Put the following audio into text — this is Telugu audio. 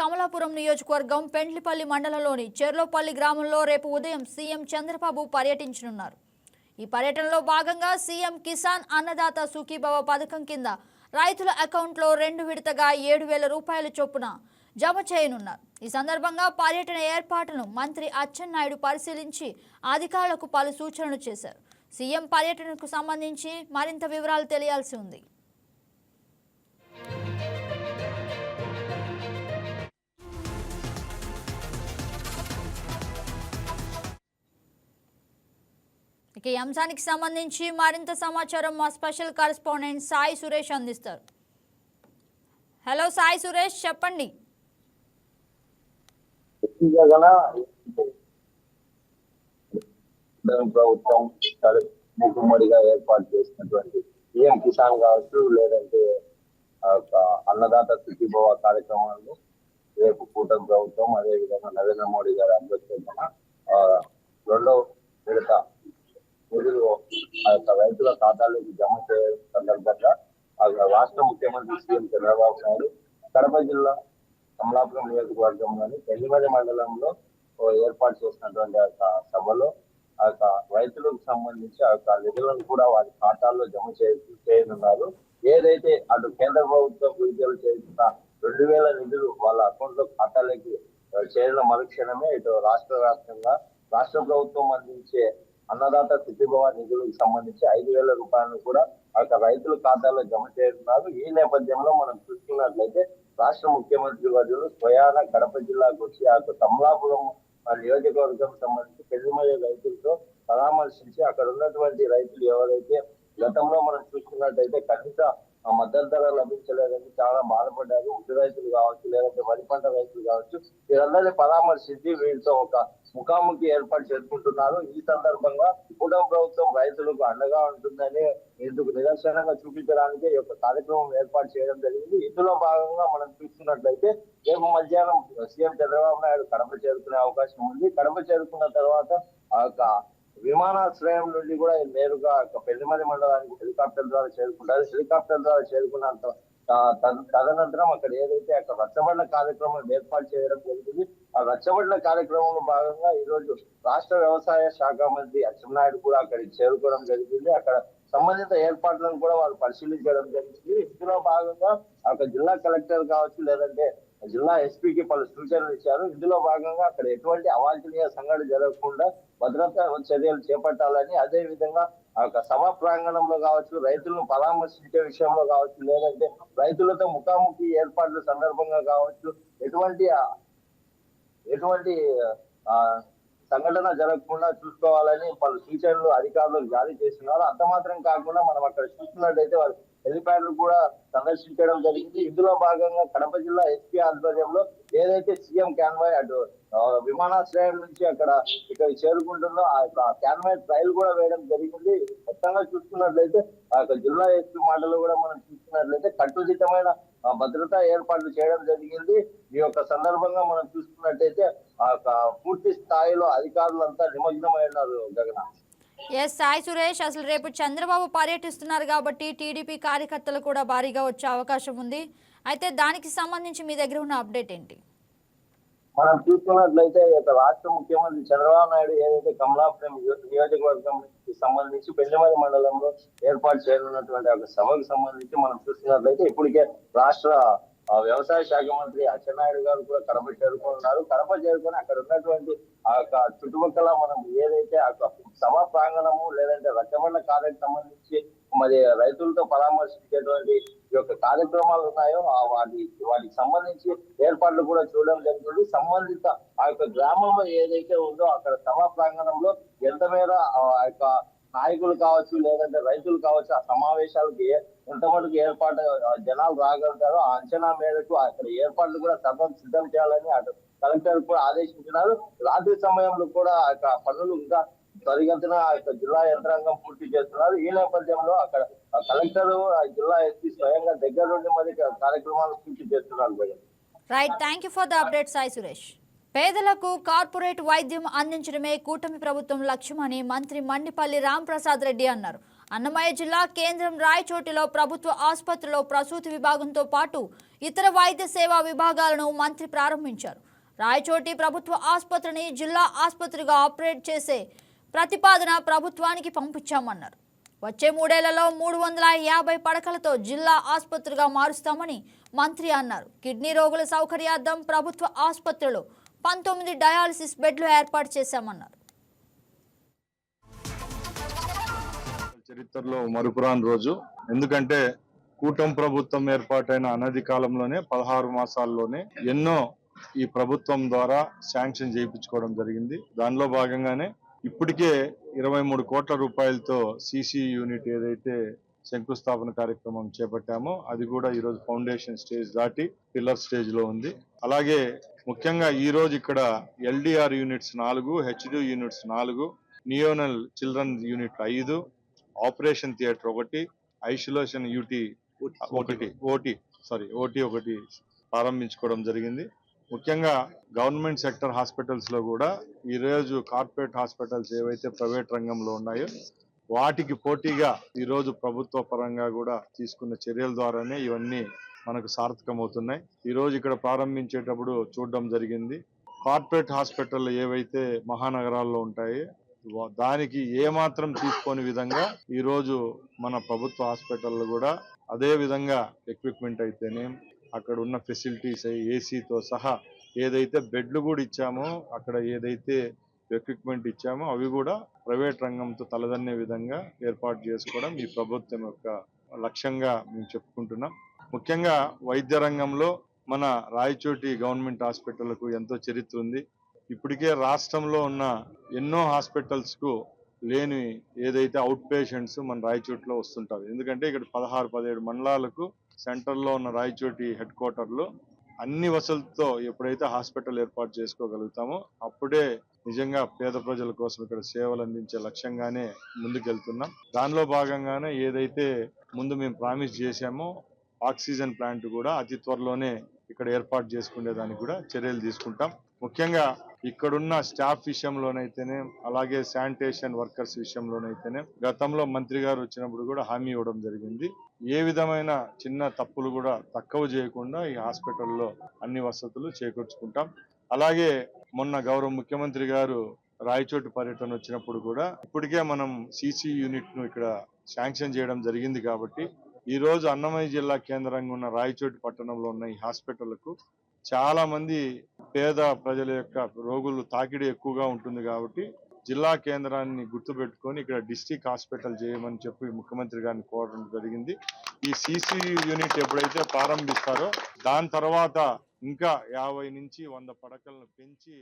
కమలాపురం నియోజకవర్గం పెండ్లిపల్లి మండలంలోని చెర్లోపల్లి గ్రామంలో రేపు ఉదయం సీఎం చంద్రబాబు పర్యటించనున్నారు. ఈ పర్యటనలో భాగంగా సీఎం కిసాన్ అన్నదాత సుఖీభవ పథకం కింద రైతుల అకౌంట్లో రెండు విడతగా ఏడు వేల రూపాయల చొప్పున జమ చేయనున్నారు. ఈ సందర్భంగా పర్యటన ఏర్పాటును మంత్రి అచ్చెన్నాయుడు పరిశీలించి అధికారులకు పలు సూచనలు చేశారు. సీఎం పర్యటనకు సంబంధించి మరింత వివరాలు తెలియాల్సి ఉంది. ఇక ఈ అంశానికి సంబంధించి మరింత సమాచారం మా స్పెషల్ కరెస్పాండెంట్ సాయి సురేష్ అందిస్తారు. హలో సాయి సురేష్ చెప్పండి. ప్రభుత్వం ఏర్పాటు చేసినటువంటి పిఎం కిసాన్ కావచ్చు లేదంటే అన్నదాత సుఖీభవ కార్యక్రమాలను రేపు కూటమి ప్రభుత్వం అదే విధంగా నరేంద్ర మోడీ గారి అధ్యక్షతన రెండో విడత నిధులు ఆ యొక్క రైతుల ఖాతాలోకి జమ చేయడం సందర్భంగా ఆ రాష్ట్ర ముఖ్యమంత్రి సీఎం చంద్రబాబు నాయుడు కడప జిల్లా కమలాపురం నియోజకవర్గంలోని పెళ్ళిమల్లి మండలంలో ఏర్పాటు చేసినటువంటి ఆ యొక్క సభలో ఆ యొక్క రైతులకు సంబంధించి ఆ యొక్క నిధులను కూడా వారి ఖాతాల్లో జమ చే- చేయనున్నారు. ఏదైతే అటు కేంద్ర ప్రభుత్వం విడుదల చేసిన రెండు వేల నిధులు వాళ్ళ అకౌంట్లో ఖాతాలోకి చేరిన మరుక్షణమే ఇటు రాష్ట్ర వ్యాప్తంగా రాష్ట్ర ప్రభుత్వం అందించే అన్నదాత స్థితిభవ నిధులకు సంబంధించి ఐదు వేల రూపాయలను కూడా ఆ యొక్క రైతుల ఖాతాలో జమ చేస్తున్నారు. ఈ నేపథ్యంలో మనం చూసుకున్నట్లయితే రాష్ట్ర ముఖ్యమంత్రి వర్యులు స్వయాన కడప జిల్లాకు వచ్చి ఆ యొక్క కమలాపురం నియోజకవర్గం సంబంధించి పెద్దమయ్య రైతులతో పరామర్శించి అక్కడ ఉన్నటువంటి రైతులు ఎవరైతే గతంలో మనం చూసుకున్నట్టయితే కనీస ఆ మద్దతు ధర లభించలేదని చాలా బాధపడ్డారు. ఉద్ది రైతులు కావచ్చు లేదంటే వరి పంట రైతులు కావచ్చు వీరందరినీ పరామర్శించి వీరితో ఒక ముఖాముఖి ఏర్పాటు చేసుకుంటున్నారు. ఈ సందర్భంగా కూటమి ప్రభుత్వం రైతులకు అండగా ఉంటుందని ఇందుకు నిదర్శనంగా చూపించడానికి ఈ యొక్క కార్యక్రమం ఏర్పాటు చేయడం జరిగింది. ఇందులో భాగంగా మనం చూసుకున్నట్లయితే రేపు మధ్యాహ్నం సీఎం చంద్రబాబు నాయుడు కడప చేరుకునే అవకాశం ఉంది. కడప చేరుకున్న తర్వాత ఆ యొక్క విమానాశ్రయం నుండి కూడా నేరుగా ఒక మండలానికి హెలికాప్టర్ ద్వారా చేరుకుంటారు. హెలికాప్టర్ ద్వారా చేరుకున్నంత తదనంతరం అక్కడ ఏదైతే అక్కడ రచ్చబండ కార్యక్రమం ఏర్పాటు చేయడం జరిగింది. ఆ రచ్చబండ కార్యక్రమంలో భాగంగా ఈ రోజు రాష్ట్ర వ్యవసాయ శాఖ మంత్రి అచ్చెన్నాయుడు కూడా అక్కడికి చేరుకోవడం జరిగింది. అక్కడ సంబంధిత ఏర్పాట్లను కూడా వారు పరిశీలించడం జరిగింది. ఇందులో భాగంగా అక్కడ జిల్లా కలెక్టర్ కావచ్చు లేదంటే జిల్లా ఎస్పీకి పలు సూచనలు ఇచ్చారు. ఇందులో భాగంగా అక్కడ ఎటువంటి అవాంఛనీయ సంఘటన జరగకుండా భద్రతా చర్యలు చేపట్టాలని అదే విధంగా ఆ యొక్క సభా ప్రాంగణంలో కావచ్చు రైతులను పరామర్శించే విషయంలో కావచ్చు లేదంటే రైతులతో ముఖాముఖి ఏర్పాట్ల సందర్భంగా కావచ్చు ఎటువంటి ఎటువంటి ఆ సంఘటన జరగకుండా చూసుకోవాలని పలు సూచనలు అధికారులు జారీ చేస్తున్నారు. అంత మాత్రం కాకుండా మనం అక్కడ చూస్తున్నట్టయితే వారు హెలిప్యాడ్లు కూడా సందర్శించడం జరిగింది. ఇందులో భాగంగా కడప జిల్లా ఎస్పీ ఆధ్వర్యంలో ఏదైతే సీఎం క్యాన్వాయ్ అటు విమానాశ్రయం నుంచి అక్కడ ఇక్కడ చేరుకుంటుందో ఆ యొక్క క్యాన్వాయ్ ట్రైల్ కూడా వేయడం జరిగింది. మొత్తంగా చూసుకున్నట్లయితే ఆ యొక్క జిల్లా ఎస్పీ మాటలు కూడా మనం చూసుకున్నట్లయితే కట్టుదిట్టమైన భద్రతా ఏర్పాట్లు చేయడం జరిగింది. ఈ యొక్క సందర్భంగా మనం చూసుకున్నట్టయితే ఆ యొక్క పూర్తి స్థాయిలో అధికారులంతా నిమగ్నమై ఉన్నారు గగన ఎస్ సాయి సురేష్ అసలు రేపు చంద్రబాబు పర్యటిస్తున్నారు కాబట్టి టీడీపీ కార్యకర్తలు కూడా భారీగా వచ్చే అవకాశం ఉంది. అయితే దానికి సంబంధించి మీ దగ్గర ఉన్న అప్డేట్ ఏంటి? మనం చూసుకున్నట్లయితే రాష్ట్ర ముఖ్యమంత్రి చంద్రబాబు నాయుడు ఏదైతే కమలాపురం నియోజకవర్గం సంబంధించి పెళ్ళిమల్లి మండలంలో ఏర్పాటు చేయనున్నటువంటి ఒక సభకు సంబంధించి మనం చూస్తున్నట్లయితే ఇప్పటికే రాష్ట్ర వ్యవసాయ శాఖ మంత్రి అచ్చెన్నాయుడు గారు కూడా కడప చేరుకున్నారు. కడప చేరుకొని అక్కడ ఉన్నటువంటి ఆ యొక్క చుట్టుపక్కల మనం ఏదైతే ఆ యొక్క సభా ప్రాంగణము లేదంటే రచ్చబండ కార్యకు సంబంధించి మరి రైతులతో పరామర్శించేటువంటి ఈ యొక్క కార్యక్రమాలు ఉన్నాయో వాటి వాటికి సంబంధించి ఏర్పాట్లు కూడా చూడడం జరుగుతుంది. సంబంధిత ఆ యొక్క గ్రామంలో ఏదైతే ఉందో అక్కడ సభా ప్రాంగణంలో ఎంత మేర ఆ యొక్క నాయకులు కావచ్చు లేదంటే రైతులు కావచ్చు ఆ సమావేశాలకు ఎంత మటుకు ఏర్పాటు జనాలు రాగలుగుతారో ఆ అంచనా మేరకు అక్కడ ఏర్పాట్లు కూడా సర్వం సిద్ధం చేయాలని అటు కలెక్టర్ కూడా ఆదేశించినారు. రాత్రి సమయంలో కూడా ఆ యొక్క పనులు ఇంకా త్వరిగతిన జిల్లా యంత్రాంగం పూర్తి చేస్తున్నారు. ఈ నేపథ్యంలో అక్కడ కలెక్టర్ ఆ జిల్లా ఎస్పీ స్వయంగా దగ్గర నుండి మరి కార్యక్రమాలు పూర్తి చేస్తున్నారు right thank you for the update Sai Suresh పేదలకు కార్పొరేట్ వైద్యం అందించడమే కూటమి ప్రభుత్వం లక్ష్యమని మంత్రి మండిపల్లి రాంప్రసాద్ రెడ్డి అన్నారు. అన్నమయ్య జిల్లా కేంద్రం రాయచోటిలో ప్రభుత్వ ఆసుపత్రిలో ప్రసూతి విభాగంతో పాటు ఇతర వైద్య సేవా విభాగాలను మంత్రి ప్రారంభించారు. రాయచోటి ప్రభుత్వ ఆసుపత్రిని జిల్లా ఆసుపత్రిగా ఆపరేట్ చేసే ప్రతిపాదన ప్రభుత్వానికి పంపించామన్నారు. వచ్చే మూడేళ్ళలో మూడు వందల యాభై పడకలతో జిల్లా ఆసుపత్రిగా మారుస్తామని మంత్రి అన్నారు. కిడ్నీ రోగుల సౌకర్యార్థం ప్రభుత్వ ఆసుపత్రిలో పంతొమ్మిది డయాలసిస్ బెడ్లు ఏర్పాటు చేశామన్నారు. చరిత్రలో మరుపురాని రోజు. ఎందుకంటే కూటమి ప్రభుత్వం ఏర్పాటైన అనది కాలంలోనే పదహారు మాసాల్లోనే ఎన్నో ఈ ప్రభుత్వం ద్వారా శాంక్షన్ చేయించుకోవడం జరిగింది. దానిలో భాగంగానే ఇప్పటికే ఇరవై మూడు కోట్ల రూపాయలతో సిసి యూనిట్ ఏదైతే శంకుస్థాపన కార్యక్రమం చేపట్టామో అది కూడా ఈరోజు ఫౌండేషన్ స్టేజ్ దాటి పిల్లర్ స్టేజ్లో ఉంది. అలాగే ముఖ్యంగా ఈ రోజు ఇక్కడ ఎల్డిఆర్ యూనిట్స్ నాలుగు హెచ్డి యూనిట్స్ నాలుగు నియోనల్ చిల్డ్రన్ యూనిట్ ఐదు ఆపరేషన్ థియేటర్ ఒకటి ఐసోలేషన్ యూటీ ఒకటి ఓటీ సారీ ఓటీ ఒకటి ప్రారంభించుకోవడం జరిగింది. ముఖ్యంగా గవర్నమెంట్ సెక్టర్ హాస్పిటల్స్లో కూడా ఈ రోజు కార్పొరేట్ హాస్పిటల్స్ ఏవైతే ప్రైవేట్ రంగంలో ఉన్నాయో వాటికి పోటీగా ఈరోజు ప్రభుత్వ పరంగా కూడా తీసుకున్న చర్యల ద్వారానే ఇవన్నీ మనకు సార్థకమవుతున్నాయి. ఈరోజు ఇక్కడ ప్రారంభించేటప్పుడు చూడడం జరిగింది. కార్పొరేట్ హాస్పిటల్ ఏవైతే మహానగరాల్లో ఉంటాయి దానికి ఏమాత్రం తీసుకోని విధంగా ఈరోజు మన ప్రభుత్వ హాస్పిటల్లో కూడా అదే విధంగా ఎక్విప్మెంట్ అయితేనే అక్కడ ఉన్న ఫెసిలిటీస్ ఏసీతో సహా ఏదైతే బెడ్లు కూడా ఇచ్చామో అక్కడ ఏదైతే ఎక్విప్మెంట్ ఇచ్చామో అవి కూడా ప్రైవేట్ రంగంతో తలదన్నే విధంగా ఏర్పాటు చేసుకోవడం ఈ ప్రభుత్వం యొక్క లక్ష్యంగా మేము చెప్పుకుంటున్నాం. ముఖ్యంగా వైద్య రంగంలో మన రాయచోటి గవర్నమెంట్ హాస్పిటల్కు ఎంతో చరిత్ర ఉంది. ఇప్పటికే రాష్ట్రంలో ఉన్న ఎన్నో హాస్పిటల్స్కు లేని ఏదైతే అవుట్ పేషెంట్స్ మన రాయచోటిలో వస్తుంటారు. ఎందుకంటే ఇక్కడ పదహారు పదిహేడు మండలాలకు సెంటర్లో ఉన్న రాయచోటి హెడ్ క్వార్టర్లు అన్ని వసతులతో ఎప్పుడైతే హాస్పిటల్ ఏర్పాటు చేసుకోగలుగుతామో అప్పుడే నిజంగా పేద ప్రజల కోసం ఇక్కడ సేవలు అందించే లక్ష్యంగానే ముందుకెళ్తున్నాం. దానిలో భాగంగానే ఏదైతే ముందు మేము ప్రామిస్ చేశామో ఆక్సిజన్ ప్లాంట్ కూడా అతి త్వరలోనే ఇక్కడ ఏర్పాటు చేసుకునేదానికి కూడా చర్యలు తీసుకుంటాం. ముఖ్యంగా ఇక్కడున్న స్టాఫ్ విషయంలోనైతేనే అలాగే శానిటేషన్ వర్కర్స్ విషయంలోనైతేనే గతంలో మంత్రి గారు వచ్చినప్పుడు కూడా హామీ ఇవ్వడం జరిగింది. ఏ విధమైన చిన్న తప్పులు కూడా తక్కువ చేయకుండా ఈ హాస్పిటల్లో అన్ని వసతులు చేకూర్చుకుంటాం. అలాగే మొన్న గౌరవ ముఖ్యమంత్రి గారు రాయచోటు పర్యటన వచ్చినప్పుడు కూడా ఇప్పటికే మనం సిసి యూనిట్ను ఇక్కడ శాంక్షన్ చేయడం జరిగింది కాబట్టి ఈ రోజు అన్నమయ్య జిల్లా కేంద్రంగా ఉన్న రాయచోటి పట్టణంలో ఉన్న ఈ హాస్పిటల్కు చాలా మంది పేద ప్రజల యొక్క రోగులు తాకిడి ఎక్కువగా ఉంటుంది కాబట్టి జిల్లా కేంద్రాన్ని గుర్తుపెట్టుకొని ఇక్కడ డిస్టిక్ హాస్పిటల్ చేయమని చెప్పి ముఖ్యమంత్రి గారిని కోరడం జరిగింది. ఈ సిసి యూనిట్ ఎప్పుడైతే ప్రారంభిస్తారో దాని తర్వాత ఇంకా యాభై నుంచి వంద పడకలను పెంచి